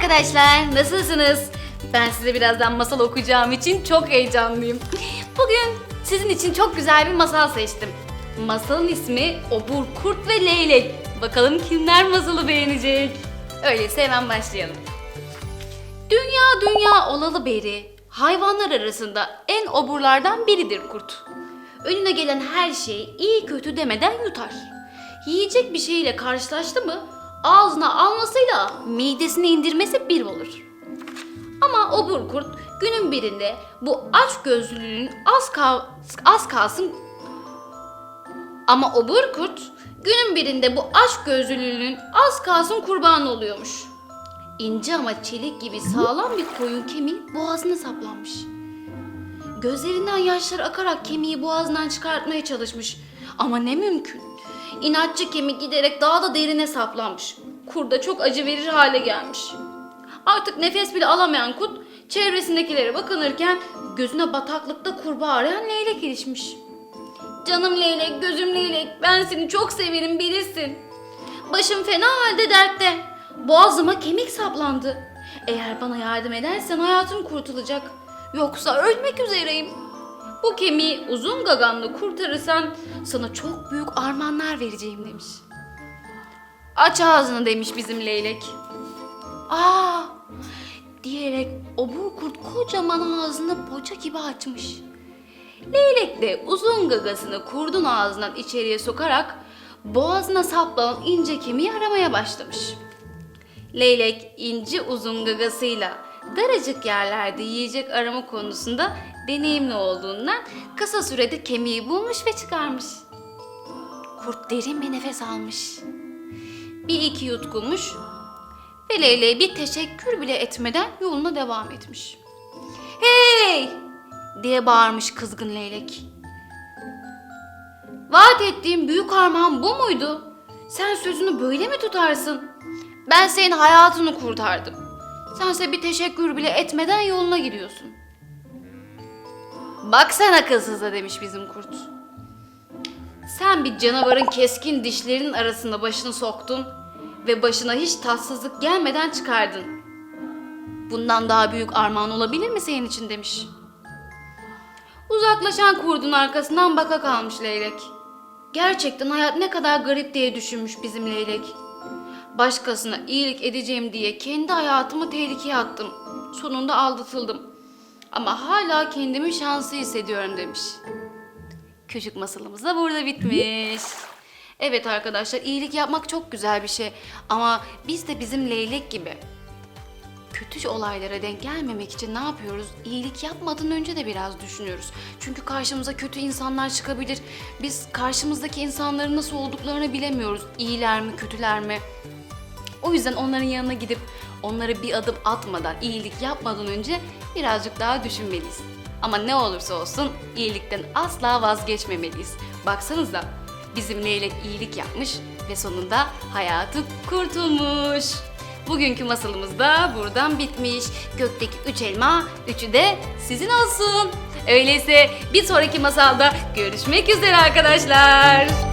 arkadaşlar, nasılsınız? Ben size birazdan masal okuyacağım için çok heyecanlıyım. Bugün sizin için çok güzel bir masal seçtim. Masalın ismi Obur Kurt ve Leylek. Bakalım kimler masalı beğenecek? Öyleyse hemen başlayalım. Dünya dünya olalı beri hayvanlar arasında en oburlardan biridir kurt. Önüne gelen her şeyi iyi kötü demeden yutar. Yiyecek bir şeyle karşılaştı mı ağzına almasıyla midesine indirmesi bir olur. Ama obur kurt günün birinde bu aç gözlülüğün az, kal az kalsın ama obur kurt günün birinde bu aşk gözlülüğünün az kalsın kurbanı oluyormuş. İnce ama çelik gibi sağlam bir koyun kemiği boğazına saplanmış. Gözlerinden yaşlar akarak kemiği boğazından çıkartmaya çalışmış. Ama ne mümkün. İnatçı kemik giderek daha da derine saplanmış. Kurda çok acı verir hale gelmiş. Artık nefes bile alamayan kurt çevresindekilere bakınırken gözüne bataklıkta kurbağa arayan leylek ilişmiş. Canım leylek, gözüm leylek, ben seni çok severim bilirsin. Başım fena halde dertte. Boğazıma kemik saplandı. Eğer bana yardım edersen hayatım kurtulacak. Yoksa ölmek üzereyim. Bu kemiği uzun gaganla kurtarırsan sana çok büyük armağanlar vereceğim demiş. Aç ağzını demiş bizim leylek. Aa! diyerek obur kurt kocaman ağzını poça gibi açmış. Leylek de uzun gagasını kurdun ağzından içeriye sokarak boğazına saplanan ince kemiği aramaya başlamış. Leylek ince uzun gagasıyla daracık yerlerde yiyecek arama konusunda deneyimli olduğundan kısa sürede kemiği bulmuş ve çıkarmış. Kurt derin bir nefes almış. Bir iki yutkunmuş ve leyleğe bir teşekkür bile etmeden yoluna devam etmiş. Hey! diye bağırmış kızgın leylek. Vaat ettiğim büyük armağan bu muydu? Sen sözünü böyle mi tutarsın? Ben senin hayatını kurtardım. Sense bir teşekkür bile etmeden yoluna gidiyorsun. Bak sen akılsıza demiş bizim kurt. Sen bir canavarın keskin dişlerinin arasında başını soktun ve başına hiç tatsızlık gelmeden çıkardın. Bundan daha büyük armağan olabilir mi senin için demiş. Uzaklaşan kurdun arkasından baka kalmış leylek. Gerçekten hayat ne kadar garip diye düşünmüş bizim leylek. Başkasına iyilik edeceğim diye kendi hayatımı tehlikeye attım. Sonunda aldatıldım. Ama hala kendimi şanslı hissediyorum demiş. Küçük masalımız da burada bitmiş. Evet arkadaşlar iyilik yapmak çok güzel bir şey. Ama biz de bizim leylek gibi kötü olaylara denk gelmemek için ne yapıyoruz? İyilik yapmadan önce de biraz düşünüyoruz. Çünkü karşımıza kötü insanlar çıkabilir. Biz karşımızdaki insanların nasıl olduklarını bilemiyoruz. İyiler mi, kötüler mi? O yüzden onların yanına gidip onlara bir adım atmadan, iyilik yapmadan önce birazcık daha düşünmeliyiz. Ama ne olursa olsun iyilikten asla vazgeçmemeliyiz. Baksanıza bizim leylek iyilik yapmış ve sonunda hayatı kurtulmuş. Bugünkü masalımız da buradan bitmiş. Gökteki üç elma, üçü de sizin olsun. Öyleyse bir sonraki masalda görüşmek üzere arkadaşlar.